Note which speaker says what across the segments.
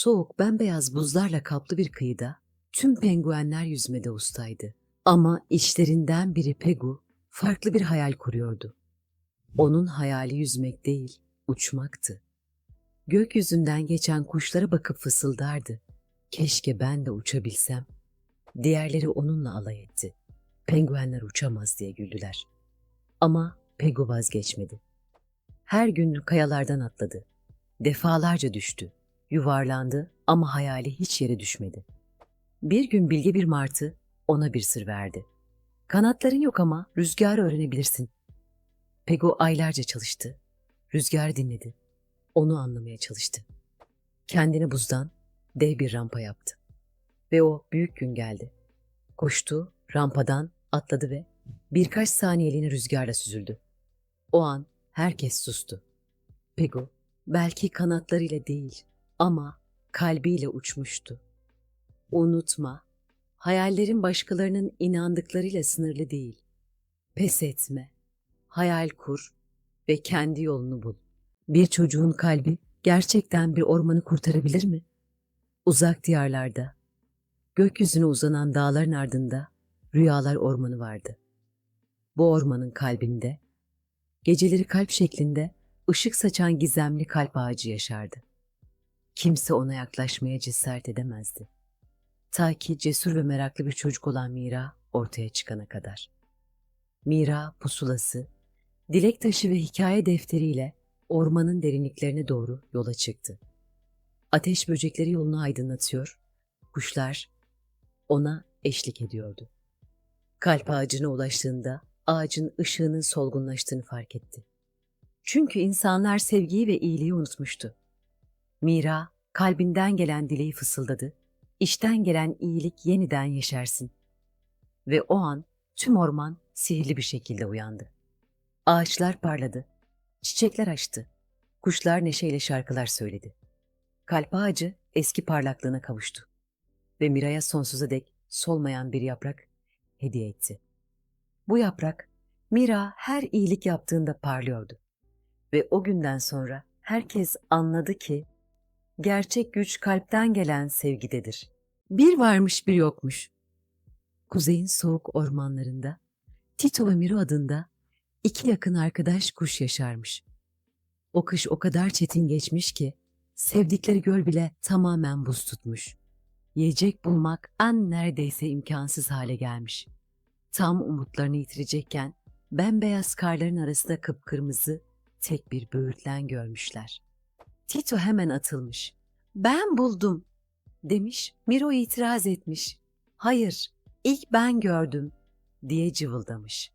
Speaker 1: Soğuk bembeyaz buzlarla kaplı bir kıyıda tüm penguenler yüzmede ustaydı. Ama içlerinden biri Pegu farklı bir hayal kuruyordu. Onun hayali yüzmek değil, uçmaktı. Gökyüzünden geçen kuşlara bakıp fısıldardı. Keşke ben de uçabilsem. Diğerleri onunla alay etti. Penguenler uçamaz diye güldüler. Ama Pegu vazgeçmedi. Her gün kayalardan atladı. Defalarca düştü. Yuvarlandı ama hayali hiç yere düşmedi. Bir gün bilge bir martı ona bir sır verdi. Kanatların yok ama rüzgarı öğrenebilirsin. Pego aylarca çalıştı. Rüzgarı dinledi. Onu anlamaya çalıştı. Kendine buzdan dev bir rampa yaptı. Ve o büyük gün geldi. Koştu, rampadan atladı ve birkaç saniyeliğine rüzgarla süzüldü. O an herkes sustu. Pego belki kanatlarıyla değil ama kalbiyle uçmuştu. Unutma, hayallerin başkalarının inandıklarıyla sınırlı değil. Pes etme, hayal kur ve kendi yolunu bul. Bir çocuğun kalbi gerçekten bir ormanı kurtarabilir mi? Uzak diyarlarda, gökyüzüne uzanan dağların ardında rüyalar ormanı vardı. Bu ormanın kalbinde, geceleri kalp şeklinde ışık saçan gizemli kalp ağacı yaşardı. Kimse ona yaklaşmaya cesaret edemezdi. Ta ki cesur ve meraklı bir çocuk olan Mira ortaya çıkana kadar. Mira pusulası, dilek taşı ve hikaye defteriyle ormanın derinliklerine doğru yola çıktı. Ateş böcekleri yolunu aydınlatıyor, kuşlar ona eşlik ediyordu. Kalp ağacına ulaştığında ağacın ışığının solgunlaştığını fark etti. Çünkü insanlar sevgiyi ve iyiliği unutmuştu. Mira kalbinden gelen dileği fısıldadı. İçten gelen iyilik yeniden yeşersin. Ve o an tüm orman sihirli bir şekilde uyandı. Ağaçlar parladı. Çiçekler açtı. Kuşlar neşeyle şarkılar söyledi. Kalp ağacı eski parlaklığına kavuştu. Ve Mira'ya sonsuza dek solmayan bir yaprak hediye etti. Bu yaprak Mira her iyilik yaptığında parlıyordu. Ve o günden sonra herkes anladı ki gerçek güç kalpten gelen sevgidedir. Bir varmış bir yokmuş. Kuzeyin soğuk ormanlarında Tito ve Miro adında iki yakın arkadaş kuş yaşarmış. O kış o kadar çetin geçmiş ki sevdikleri göl bile tamamen buz tutmuş. Yiyecek bulmak an neredeyse imkansız hale gelmiş. Tam umutlarını yitirecekken bembeyaz karların arasında kıpkırmızı tek bir böğürtlen görmüşler. Tito hemen atılmış. Ben buldum demiş. Miro itiraz etmiş. Hayır, ilk ben gördüm diye cıvıldamış.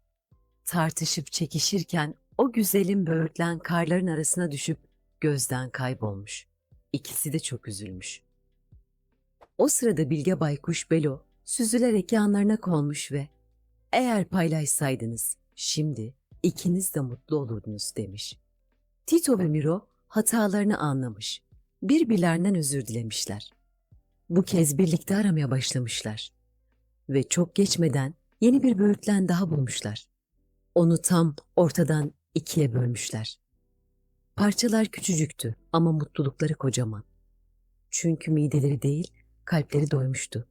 Speaker 1: Tartışıp çekişirken o güzelim böğürtlen karların arasına düşüp gözden kaybolmuş. İkisi de çok üzülmüş. O sırada Bilge Baykuş Belo süzülerek yanlarına konmuş ve eğer paylaşsaydınız şimdi ikiniz de mutlu olurdunuz demiş. Tito ve Miro hatalarını anlamış. Birbirlerinden özür dilemişler. Bu kez birlikte aramaya başlamışlar. Ve çok geçmeden yeni bir böğürtlen daha bulmuşlar. Onu tam ortadan ikiye bölmüşler. Parçalar küçücüktü ama mutlulukları kocaman. Çünkü mideleri değil, kalpleri doymuştu.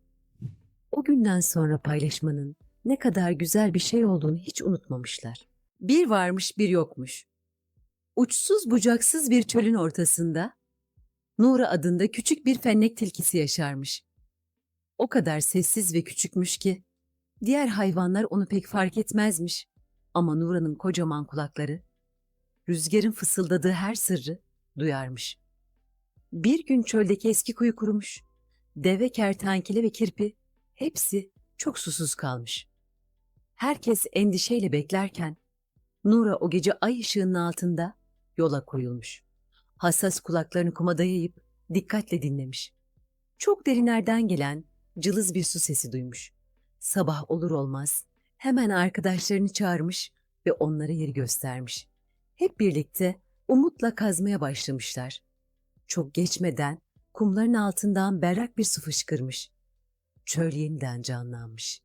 Speaker 1: O günden sonra paylaşmanın ne kadar güzel bir şey olduğunu hiç unutmamışlar. Bir varmış bir yokmuş. Uçsuz bucaksız bir çölün ortasında Nura adında küçük bir fennek tilkisi yaşarmış. O kadar sessiz ve küçükmüş ki diğer hayvanlar onu pek fark etmezmiş. Ama Nura'nın kocaman kulakları rüzgarın fısıldadığı her sırrı duyarmış. Bir gün çöldeki eski kuyu kurumuş. Deve, kertenkele ve kirpi hepsi çok susuz kalmış. Herkes endişeyle beklerken Nura o gece ay ışığının altında yola koyulmuş. Hassas kulaklarını kuma dayayıp dikkatle dinlemiş. Çok derinlerden gelen cılız bir su sesi duymuş. Sabah olur olmaz hemen arkadaşlarını çağırmış ve onlara yeri göstermiş. Hep birlikte umutla kazmaya başlamışlar. Çok geçmeden kumların altından berrak bir su fışkırmış. Çöl yeniden canlanmış.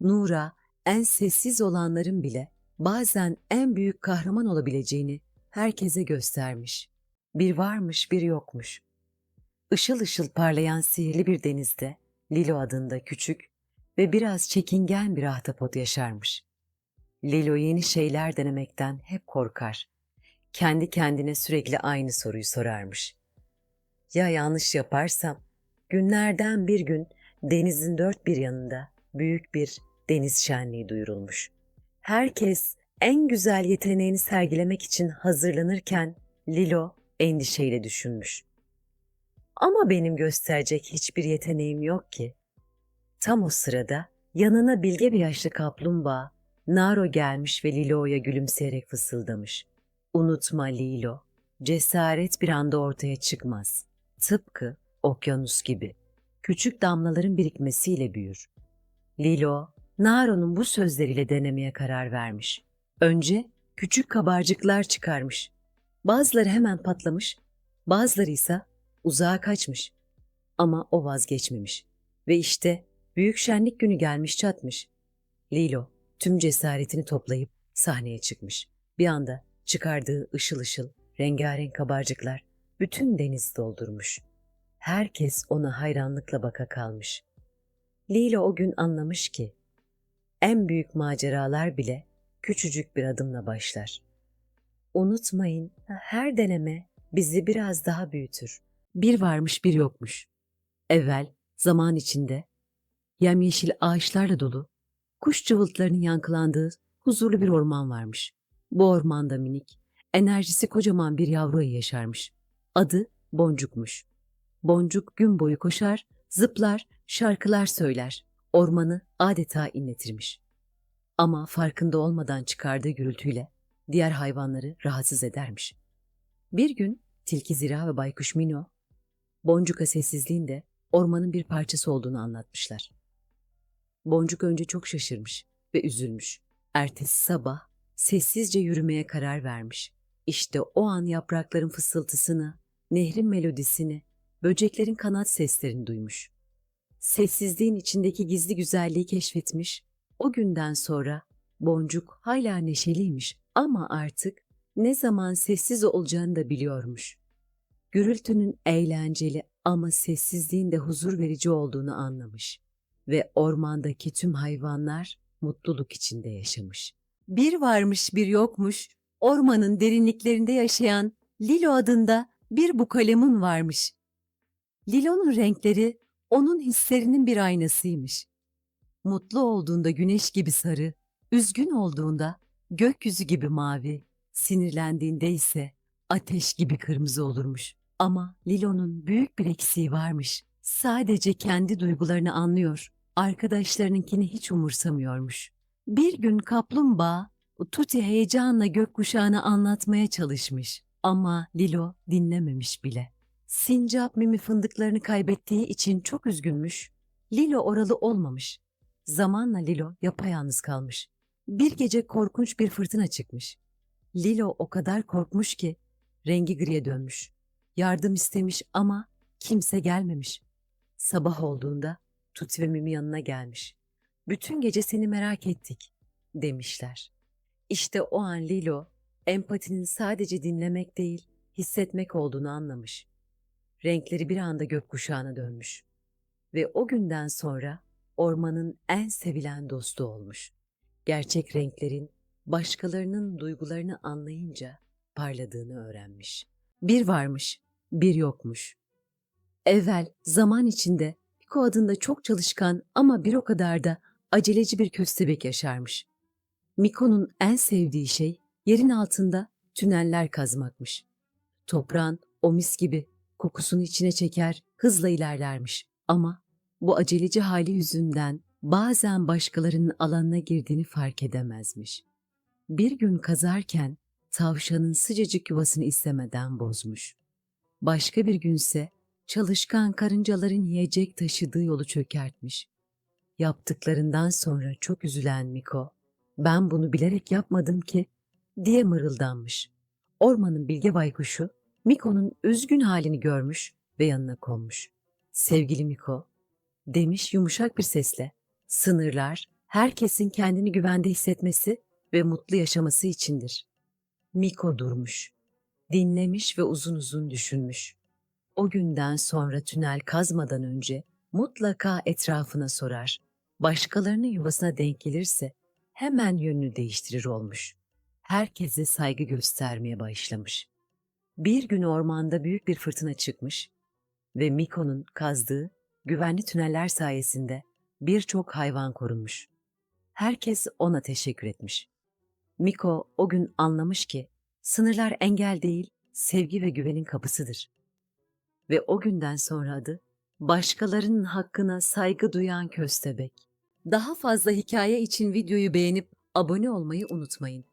Speaker 1: Nura en sessiz olanların bile bazen en büyük kahraman olabileceğini herkese göstermiş. Bir varmış bir yokmuş. Işıl ışıl parlayan sihirli bir denizde Lilo adında küçük ve biraz çekingen bir ahtapot yaşarmış. Lilo yeni şeyler denemekten hep korkar. Kendi kendine sürekli aynı soruyu sorarmış. Ya yanlış yaparsam? Günlerden bir gün denizin dört bir yanında büyük bir deniz şenliği duyurulmuş. Herkes en güzel yeteneğini sergilemek için hazırlanırken Lilo endişeyle düşünmüş. Ama benim gösterecek hiçbir yeteneğim yok ki. Tam o sırada yanına bilge bir yaşlı kaplumbağa Naro gelmiş ve Lilo'ya gülümseyerek fısıldamış. Unutma Lilo, cesaret bir anda ortaya çıkmaz. Tıpkı okyanus gibi. Küçük damlaların birikmesiyle büyür. Lilo, Naro'nun bu sözleriyle denemeye karar vermiş. Önce küçük kabarcıklar çıkarmış. Bazıları hemen patlamış, bazıları ise uzağa kaçmış. Ama o vazgeçmemiş. Ve işte büyük şenlik günü gelmiş çatmış. Lilo tüm cesaretini toplayıp sahneye çıkmış. Bir anda çıkardığı ışıl ışıl rengarenk kabarcıklar bütün denizi doldurmuş. Herkes ona hayranlıkla baka kalmış. Lilo o gün anlamış ki en büyük maceralar bile küçücük bir adımla başlar. Unutmayın, her deneme bizi biraz daha büyütür. Bir varmış bir yokmuş. Evvel zaman içinde yemyeşil ağaçlarla dolu, kuş cıvıltılarının yankılandığı huzurlu bir orman varmış. Bu ormanda minik, enerjisi kocaman bir yavru ayı yaşarmış. Adı Boncuk'muş. Boncuk gün boyu koşar, zıplar, şarkılar söyler. Ormanı adeta inletirmiş. Ama farkında olmadan çıkardığı gürültüyle diğer hayvanları rahatsız edermiş. Bir gün tilki zira ve baykuş Mino, Boncuk'a sessizliğinde ormanın bir parçası olduğunu anlatmışlar. Boncuk önce çok şaşırmış ve üzülmüş. Ertesi sabah sessizce yürümeye karar vermiş. İşte o an yaprakların fısıltısını, nehrin melodisini, böceklerin kanat seslerini duymuş. Sessizliğin içindeki gizli güzelliği keşfetmiş. O günden sonra Boncuk hala neşeliymiş ama artık ne zaman sessiz olacağını da biliyormuş. Gürültünün eğlenceli ama sessizliğin de huzur verici olduğunu anlamış ve ormandaki tüm hayvanlar mutluluk içinde yaşamış. Bir varmış bir yokmuş, ormanın derinliklerinde yaşayan Lilo adında bir bukalemun varmış. Lilo'nun renkleri onun hislerinin bir aynasıymış. Mutlu olduğunda güneş gibi sarı, üzgün olduğunda gökyüzü gibi mavi, sinirlendiğinde ise ateş gibi kırmızı olurmuş. Ama Lilo'nun büyük bir eksiği varmış. Sadece kendi duygularını anlıyor, arkadaşlarınınkini hiç umursamıyormuş. Bir gün kaplumbağa Tuti heyecanla gökkuşağını anlatmaya çalışmış ama Lilo dinlememiş bile. Sincap Mimi fındıklarını kaybettiği için çok üzgünmüş. Lilo oralı olmamış. Zamanla Lilo yapayalnız kalmış. Bir gece korkunç bir fırtına çıkmış. Lilo o kadar korkmuş ki rengi griye dönmüş. Yardım istemiş ama kimse gelmemiş. Sabah olduğunda Tuti ve Mimi yanına gelmiş. Bütün gece seni merak ettik demişler. İşte o an Lilo empatinin sadece dinlemek değil, hissetmek olduğunu anlamış. Renkleri bir anda gökkuşağına dönmüş. Ve o günden sonra ormanın en sevilen dostu olmuş. Gerçek renklerin başkalarının duygularını anlayınca parladığını öğrenmiş. Bir varmış, bir yokmuş. Evvel zaman içinde Piko adında çok çalışkan ama bir o kadar da aceleci bir köstebek yaşarmış. Miko'nun en sevdiği şey yerin altında tüneller kazmakmış. Toprağın o mis gibi kokusunu içine çeker, hızla ilerlermiş. Ama bu aceleci hali yüzünden bazen başkalarının alanına girdiğini fark edemezmiş. Bir gün kazarken tavşanın sıcacık yuvasını istemeden bozmuş. Başka bir günse çalışkan karıncaların yiyecek taşıdığı yolu çökertmiş. Yaptıklarından sonra çok üzülen Miko, ben bunu bilerek yapmadım ki diye mırıldanmış. Ormanın bilge baykuşu Miko'nun üzgün halini görmüş ve yanına konmuş. Sevgili Miko, demiş yumuşak bir sesle. Sınırlar herkesin kendini güvende hissetmesi ve mutlu yaşaması içindir. Miko durmuş. Dinlemiş ve uzun uzun düşünmüş. O günden sonra tünel kazmadan önce mutlaka etrafına sorar. Başkalarının yuvasına denk gelirse hemen yönünü değiştirir olmuş. Herkese saygı göstermeye başlamış. Bir gün ormanda büyük bir fırtına çıkmış ve Miko'nun kazdığı güvenli tüneller sayesinde birçok hayvan korunmuş. Herkes ona teşekkür etmiş. Miko o gün anlamış ki sınırlar engel değil, sevgi ve güvenin kapısıdır. Ve o günden sonra adı başkalarının hakkına saygı duyan köstebek. Daha fazla hikaye için videoyu beğenip abone olmayı unutmayın.